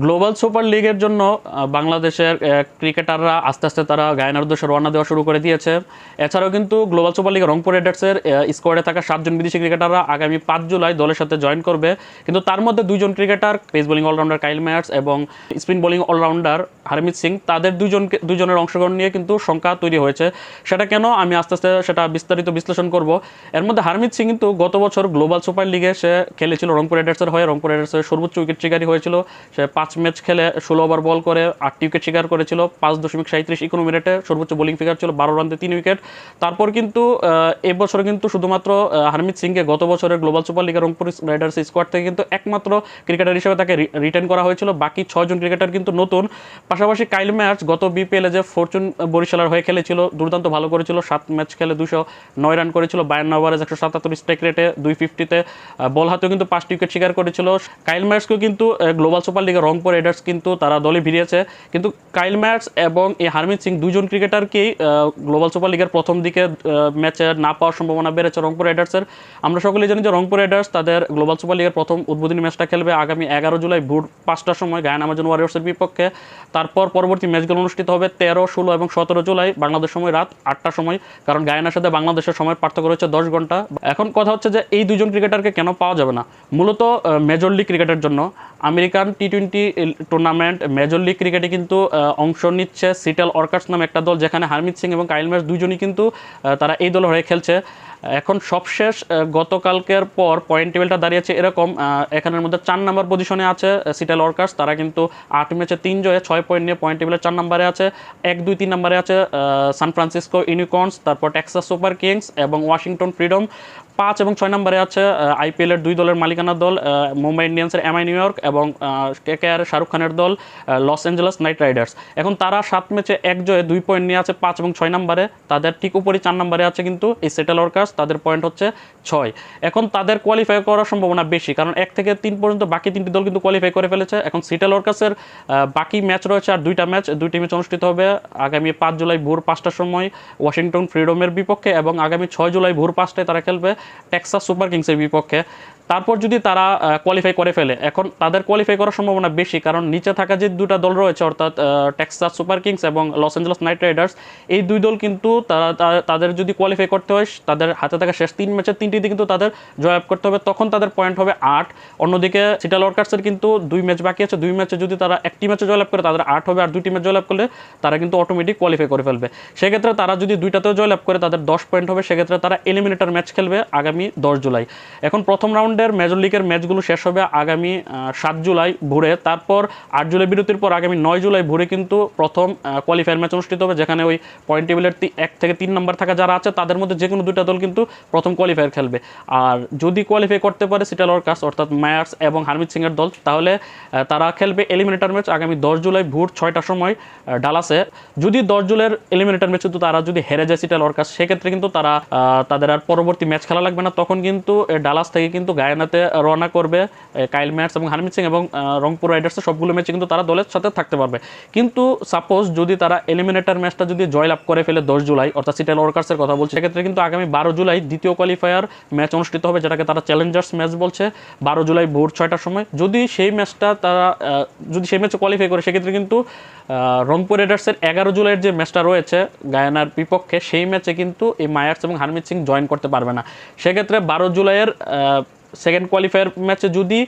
Global super লিগের জন্য বাংলাদেশের ক্রিকেটাররা আস্তে আস্তে তারা গায়নার উদ্দেশ্যে রওনা দেওয়া শুরু করে দিয়েছে। এছাড়াও কিন্তু গ্লোবাল সুপার লিগের রংপুর রেডার্সের স্কোয়াডে থাকা সাতজন বিদেশি ক্রিকেটাররা আগামী পাঁচ জুলাই দলের সাথে জয়েন করবে। কিন্তু তার মধ্যে দুইজন cricketer, pace bowling allrounder Kyle mats এবং spin bowling allrounder Harmeet Singh, তাদের দুজনকে দুজনের অংশগ্রহণ নিয়ে কিন্তু শঙ্কা তৈরি হয়েছে। সেটা কেন? আমি আস্তে আস্তে সেটা বিস্তারিত বিশ্লেষণ করব। এর মধ্যে হারমিত সিং কিন্তু গত বছর গ্লোবাল সুপার লিগে সে খেলেছিল রংপুর রাইডার্সের হয়ে। রংপুর রাইডার্সের সর্বোচ্চ উইকেট শিকারী হয়েছিল। সে পাঁচ ম্যাচ খেলে ষোলো ওভার বল করে, আটটি উইকেট শিকার করেছিল, পাঁচ দশমিক সাঁত্রিশ ইকোনমি রেটে সর্বোচ্চ বোলিং ফিগার ছিল বারো রানতে তিন উইকেট। তারপর কিন্তু এবছর কিন্তু শুধুমাত্র হারমিত সিংকে গত বছরের গ্লোবাল সুপার লিগের রংপুর রাইডার্স স্কোয়াড থেকে কিন্তু একমাত্র ক্রিকেটার হিসেবে তাকে রিটার্ন করা হয়েছিল। বাকি ছয়জন ক্রিকেটার কিন্তু নতুন। পাশাপাশি কাইল ম্যাচ গত বিপিএলে যে ফরচুন বরিশালার হয়ে খেলেছিল, দুর্দান্ত ভালো করেছিল, সাত ম্যাচ খেলে দুশো নয় রান করেছিল, বায়ান্ন ওভারে একশো সাতাত্তর স্ট্রাইক রেটে দুই ফিফটিতে বল হাতেও কিন্তু পাঁচটি উইকেট শিকার করেছিল। কাইল ম্যাচকেও কিন্তু গ্লোবাল সুপার লিগের রংপুর রাইডার্স কিন্তু তারা দলে ভিড়িয়েছে। কিন্তু কাইল ম্যাচ এবং এই হারমিত সিং দুজন ক্রিকেটারকেই গ্লোবাল সুপার লিগের প্রথম দিকে ম্যাচে না পাওয়ার সম্ভাবনা বেড়েছে রংপুর রাইডার্সের আমরা সকলেই জানি যে রংপুর রাইডার্স তাদের গ্লোবাল সুপার লিগের প্রথম উদ্বোধনী ম্যাচটা খেলবে আগামী এগারো জুলাই ভোর পাঁচটার সময় গায়ান আমাজন ওয়ারিয়ার্সের বিপক্ষে। তারপর পরবর্তী ম্যাচগুলো অনুষ্ঠিত হবে তেরো, ষোলো এবং সতেরো জুলাই, বাংলাদেশ সময় রাত আটটার সময়। কারণ গায়ানার সাথে বাংলাদেশের সময় পার্থক্য রয়েছে দশ ঘণ্টা। এখন কথা হচ্ছে যে এই দুজন ক্রিকেটারকে কেন পাওয়া যাবে না? মূলত মেজর লিগ ক্রিকেটের জন্য। American T twenty tournament major league ক্রিকেটে কিন্তু অংশ নিচ্ছে সিটেল অর্কার্স নামে একটা দল, যেখানে হারমিত সিং এবং কাইল ম্যাচ দুজনই কিন্তু তারা এই দল হয়ে খেলছে। এখন সবশেষ গতকালকের পর পয়েন্ট টেবিলটা দাঁড়িয়েছে এরকম এখানের মধ্যে চার নম্বর পজিশনে আছে সিটাল ওয়ার্কার্স তারা কিন্তু আট ম্যাচে তিন জয়ে ছয় পয়েন্ট নিয়ে পয়েন্ট টেবিলের চার নম্বরে আছে, এক, দুই, তিন নম্বরে আছে সান ফ্রান্সিসকো ইউনিকর্নস তারপর টেক্সাস সুপার কিংস এবং ওয়াশিংটন ফ্রিডম পাঁচ এবং ছয় নম্বরে আছে আইপিএলের দুই দলের মালিকানা দল মুম্বাই ইন্ডিয়ান্সের এমআই নিউ ইয়র্ক এবং কে কে আর শাহরুখ খানের দল লস অ্যাঞ্জেলাস নাইট রাইডার্স এখন তারা সাত ম্যাচে এক জয়ে দুই পয়েন্ট নিয়ে আছে, পাঁচ এবং ছয় নম্বরে তাদের ঠিক উপরই চার নম্বরে আছে কিন্তু এই সেটেল ওয়ার্কার্স তাদের পয়েন্ট হচ্ছে ছয়। এখন তাদের কোয়ালিফাই করার সম্ভাবনা বেশি, কারণ এক থেকে তিন পর্যন্ত বাকি তিনটি দল কিন্তু কোয়ালিফাই করে ফেলেছে। এখন সিটাল ওয়ার্কার্সের বাকি ম্যাচ রয়েছে আর দুইটা ম্যাচ দুইটি ম্যাচ অনুষ্ঠিত হবে আগামী পাঁচ জুলাই ভোর পাঁচটার সময় ওয়াশিংটন ফ্রিডমের বিপক্ষে এবং আগামী ছয় জুলাই ভোর পাঁচটায় তারা খেলবে টেক্সাস সুপার কিংসের বিপক্ষে। তারপর যদি তারা কোয়ালিফাই করে ফেলে, এখন তাদের কোয়ালিফাই করার সম্ভাবনা বেশি, কারণ নিচে থাকা যে দুটা দল রয়েছে, অর্থাৎ টেক্সাস সুপার কিংস এবং লস অ্যাঞ্জেলস নাইট রাইডার্স এই দুই দল কিন্তু তারা তাদের যদি কোয়ালিফাই করতে হয়, তাদের হাতে থাকা শেষ তিন ম্যাচের তিনটিতে কিন্তু তাদের জয় জয়াব করতে হবে, তখন তাদের পয়েন্ট হবে আট। অন্যদিকে সিটাল ওয়ার্কার্সের কিন্তু দুই ম্যাচ বাকি আছে, দুই ম্যাচে যদি তারা একটি ম্যাচে জয়লাভ করে, তাদের আট হবে, আর দুইটি ম্যাচ জয়লাভ করলে তারা কিন্তু অটোমেটিক কোয়ালিফাই করে ফেলবে। সেক্ষেত্রে তারা যদি দুইটাতেও জয়লাভ করে, তাদের দশ পয়েন্ট হবে, সেক্ষেত্রে তারা এলিমিনেটর ম্যাচ খেলবে আগামী দশ জুলাই। এখন প্রথম রাউন্ডের মেজর লিগের ম্যাচগুলো শেষ হবে আগামী সাত জুলাই ভোরে। তারপর আট জুলাই বিরতির পর আগামী নয় জুলাই ভোরে কিন্তু প্রথম কোয়ালিফায়ার ম্যাচ অনুষ্ঠিত হবে, যেখানে ওই পয়েন্ট টেবিলের এক থেকে তিন নম্বর থাকা যারা আছে, তাদের মধ্যে যে কোনো দুইটা দল কিন্তু প্রথম কোয়ালিফায়ার খেলবে। আর যদি কোয়ালিফাই করতে পারে সিটাল ওয়ার্কার্স অর্থাৎ মায়ার্স এবং হারমিত সিংয়ের দল, তাহলে তারা খেলবে এলিমিনেটর ম্যাচ আগামী দশ জুলাই ভোর ছয়টার সময় ডালাসে যদি দশ জুলাইয়ের এলিমিনেটর ম্যাচ কিন্তু তারা যদি হেরে যায় সিটাল ওয়ার্কার্স সেক্ষেত্রে কিন্তু তারা তাদের আর পরবর্তী ম্যাচ খেলা লাগবে না। তখন কিন্তু ডালাস থেকে কিন্তু গায়ানাতে রওনা করবে কাইল ম্যাটস এবং হারমিত সিং এবং রংপুর রাইডার্সের সবগুলো ম্যাচে কিন্তু তারা দলের সাথে থাকতে পারবে। কিন্তু সাপোজ যদি তারা এলিমিনেটার ম্যাচটা যদি জয়লাভ করে ফেলে দশ জুলাই, অর্থাৎ সিটেল ওয়ার্কার্সের কথা বলছে, সেক্ষেত্রে কিন্তু আগামী বারো জুলাই দ্বিতীয় কোয়ালিফায়ার ম্যাচ অনুষ্ঠিত হবে, যেটাকে তারা চ্যালেঞ্জার্স ম্যাচ বলছে। বারো জুলাই ভোর ছয়টার সময়। যদি সেই ম্যাচটা তারা যদি সেই ম্যাচে কোয়ালিফাই করে, সেক্ষেত্রে কিন্তু রংপুর রাইডার্সের এগারো জুলাইয়ের যে ম্যাচটা রয়েছে গায়ানার বিপক্ষে, সেই ম্যাচে কিন্তু এই মায়ার্স এবং হারমিত সিং জয়েন করতে পারবে না। সেক্ষেত্রে বারো জুলাইয়ের সেকেন্ড কোয়ালিফায়ার ম্যাচে যদি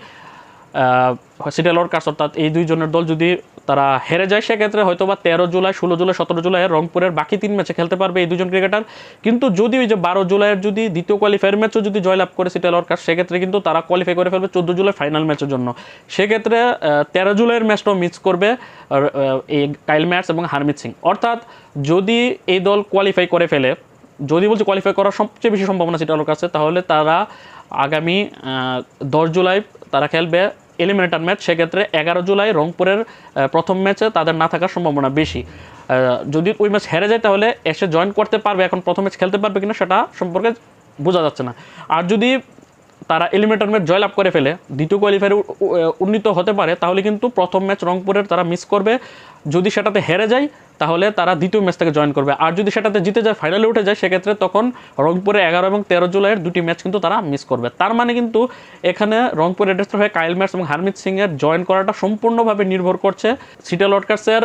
সিটেল ওয়ার্কার্স অর্থাৎ এই দুইজনের দল যদি তারা হেরে যায়, সেক্ষেত্রে হয়তো বা তেরো জুলাই, ষোলো জুলাই, সতেরো জুলাই রংপুরের বাকি তিন ম্যাচে খেলতে পারবে এই দুজন ক্রিকেটার কিন্তু যদি ওই যে বারো জুলাইয়ের যদি দ্বিতীয় কোয়ালিফায়ার ম্যাচও যদি জয়লাভ করে সিটেল ওয়ার্কার্স সেক্ষেত্রে কিন্তু তারা কোয়ালিফাই করে ফেলবে চোদ্দ জুলাই ফাইনাল ম্যাচের জন্য। সেক্ষেত্রে তেরো জুলাইয়ের ম্যাচটাও মিস করবে এই কাইল ম্যাচ এবং হারমিত সিং অর্থাৎ যদি এই দল কোয়ালিফাই করে ফেলে, যদি বলছি কোয়ালিফাই করার সবচেয়ে বেশি সম্ভাবনা সিটালোর কাছে তাহলে তারা আগামী দশ জুলাই তারা খেলবে এলিমিনেটর ম্যাচ সেক্ষেত্রে এগারো জুলাই রংপুরের প্রথম ম্যাচে তাদের না থাকার সম্ভাবনা বেশি। যদি ওই ম্যাচ হেরে যায় তাহলে এসে জয়েন করতে পারবে, এখন প্রথম ম্যাচ খেলতে পারবে কিনা সেটা সম্পর্কে বোঝা যাচ্ছে না। আর যদি তারা এলিমিনেটর ম্যাচ জয়লাভ করে ফেলে, দ্বিতীয় কোয়ালিফায়ারে উন্নীত হতে পারে, তাহলে কিন্তু প্রথম ম্যাচ রংপুরের তারা মিস করবে। যদি সেটাতে হেরে যায়, তাহলে তারা দ্বিতীয় ম্যাচ থেকে জয়েন করবে। আর যদি সেটাতে জিতে যায় ফাইনালে উঠে যায়, সেক্ষেত্রে তখন রংপুরে এগারো এবং তেরো জুলাইয়ের দুটি ম্যাচ কিন্তু তারা মিস করবে। তার মানে কিন্তু এখানে রংপুর রেডার্সের হয়ে কাইল ম্যাচ এবং হারমিত সিংয়ের জয়েন করাটা সম্পূর্ণভাবে নির্ভর করছে সিটেল ওয়ার্কার্সের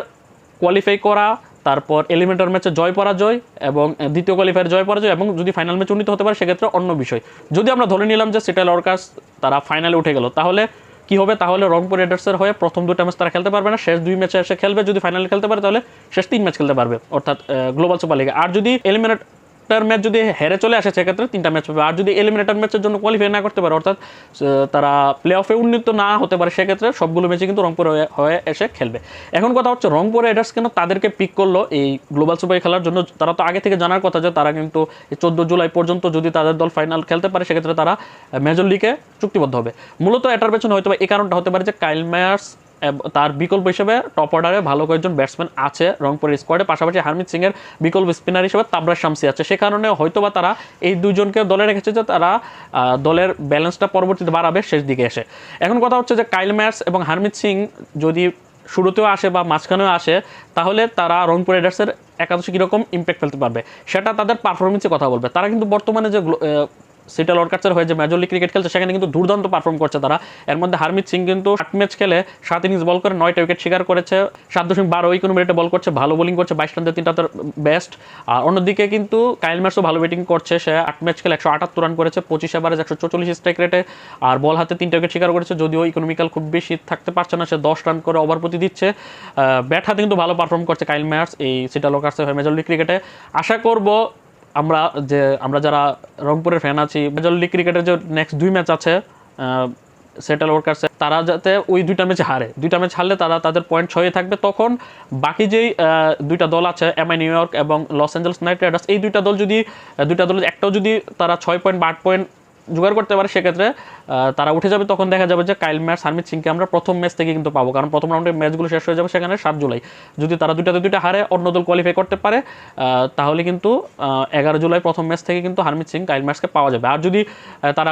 কোয়ালিফাই করা, তারপর এলিমেন্টার ম্যাচে জয় পরাজয় এবং দ্বিতীয় কোয়ালিফায়ার জয় পরাজয় এবং যদি ফাইনাল ম্যাচ উন্নীত হতে পারে, সেক্ষেত্রে অন্য বিষয়। যদি আমরা ধরে নিলাম যে সিটেল ওয়ার্কার্স তারা ফাইনালে উঠে গেল, তাহলে কি হবে? তাহলে রংপুর রেডার্সের হয়ে প্রথম দুটো ম্যাচ তারা খেলতে পারবে না। শেষ দুই ম্যাচে এসে খেলবে, যদি ফাইনালে খেলতে পারে, তাহলে শেষ তিন ম্যাচ খেলতে পারবে। অর্থাৎ গ্লোবাল সুপার লিগে আর যদি এলিমিনেটর ম্যাচ যদি হেরে চলে আসে, সেক্ষেত্রে তিনটা ম্যাচ পাবে আর যদি এলিমিনেটর ম্যাচের জন্য কোয়ালিফাই না করতে পারে, অর্থাৎ তারা প্লে অফে উন্নীত না হতে পারে, সেক্ষেত্রে সবগুলো ম্যাচে কিন্তু রংপুর হয়ে- এসে খেলবে। এখন কথা হচ্ছে, রংপুর রাইডার্স কেন তাদেরকে পিক করল? এই গ্লোবাল সুপার খেলার জন্য তারা তো আগে থেকে জানার কথা যে তারা কিন্তু চোদ্দ জুলাই পর্যন্ত যদি তাদের দল ফাইনাল খেলতে পারে, সেক্ষেত্রে তারা মেজর লিগে চুক্তিবদ্ধ হবে। মূলত এটার পেছনে হয়তো এই কারণটা হতে পারে যে কাইল এব- তার বিকল্প হিসেবে টপ অর্ডারে ভালো কয়েকজন ব্যাটসম্যান আছে রংপুরের স্কোয়াডে পাশাপাশি হারমিত সিং এর বিকল্প স্পিনার হিসেবে তাবরা শামসি আছে। সে কারণে হয়তোবা তারা এই দুজনকে দলে রেখেছে যে তারা দলের ব্যালেন্সটা পরবর্তীতে বাড়াবে, শেষ দিকে এসে। এখন কথা হচ্ছে যে কাইল ম্যাটস এবং হারমিত সিং যদি শুরুতেও আসে বা মাঝখানেও আসে, তাহলে তারা রংপুর রাইডার্সের একাদশে কীরকম ইম্প্যাক্ট ফেলতে পারবে? সেটা তাদের পারফরমেন্সে কথা বলবে। তারা কিন্তু বর্তমানে যে আহ, সিটেল হয়ে যে মেজর লিগ ক্রিকেট খেলছে সেখানে কিন্তু দুর্দান্ত পারফর্ম করছে তারা। এর মধ্যে হারমিত সিং কিন্তু আট ম্যাচ খেলে সাত ইনিংস বল করে নয়টা উইকেট শিকার করেছে। সাত দশমিক বারো ইকোনো মিনিটে বল করছে ভালো বোলিং করছে বাইশ রান দিয়ে তিনটা তার বেস্ট আর অন্যদিকে কিন্তু কাইল ম্যাচও ভালো ব্যাটিং করছে সে আট ম্যাচ খেলে একশো আটাত্তর রান করেছে পঁচিশ এভারেজ একশো চল্লিশ স্ট্রাইক রেটে আর বল হাতে তিনটা উইকেট শিকার করেছে যদিও ইকোনমিক্যাল খুব বেশি থাকতে পারছে না সে দশ রান করে ওভার প্রতি দিচ্ছে। ব্যাট হাতে কিন্তু ভালো পারফর্ম করছে কাইল ম্যাচ এই সিটা লোকার্সের হয়ে মেজর লিগ ক্রিকেটে আশা করব আমরা যে, আমরা যারা রংপুরের ফ্যান আছি মেজর লিগ ক্রিকেটের যে নেক্সট দুই ম্যাচ আছে সেটেল ওয়ার্কার্সে তারা যাতে ওই দুইটা ম্যাচ হারে। দুইটা ম্যাচ হারলে তারা তাদের পয়েন্ট ছয়ে থাকবে। তখন বাকি যেই দুইটা দল আছে এমআই নিউ ইয়র্ক এবং লস অ্যাঞ্জেলস নাইট রাইডার্স এই দুইটা দল যদি, দুইটা দলের একটাও যদি তারা ছয় পয়েন্ট বা আট পয়েন্ট জোগাড় করতে পারে, সেক্ষেত্রে তারা উঠে যাবে, তখন দেখা যাবে যে কাইল ম্যাচ হারমিত সিংকে আমরা প্রথম ম্যাচ থেকে কিন্তু পাবো। কারণ প্রথম রাউন্ডের ম্যাচগুলো শেষ হয়ে যাবে সেখানে সাত জুলাই। যদি তারা দুইটাতে দুইটা হারে অন্য দল কোয়ালিফাই করতে পারে তাহলে কিন্তু এগারো জুলাই প্রথম ম্যাচ থেকে কিন্তু হারমিত সিং কাইল ম্যাচকে পাওয়া যাবে। আর যদি তারা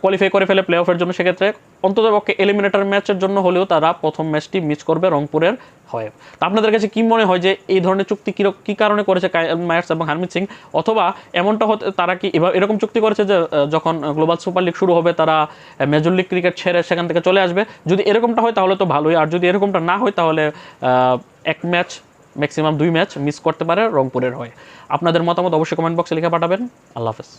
কোয়ালিফাই করে ফেলে প্লে অফের জন্য সেক্ষেত্রে অন্তত পক্ষে এলিমিনেটর ম্যাচের জন্য হলেও তারা প্রথম ম্যাচটি মিস করবে রংপুরের হয়ে। তা আপনাদের কাছে কী মনে হয় যে এই ধরনের চুক্তি কি কি কারণে করেছে মায়ার্স এবং হারমিত সিং? অথবা এমনটা হতে তারা কি এভাবে এরকম চুক্তি করেছে যে যখন গ্লোবাল সুপার লিগ শুরু হবে, তারা মেজর লিগ ক্রিকেট ছেড়ে সেখান থেকে চলে আসবে। যদি এরকমটা হয় তাহলে তো ভালোই। আর যদি এরকমটা না হয় তাহলে এক ম্যাচ ম্যাক্সিমাম দুই ম্যাচ মিস করতে পারে রংপুরের হয়ে। আপনাদের মতামত অবশ্যই কমেন্ট বক্সে লিখে পাঠাবেন। আল্লাহ হাফেজ।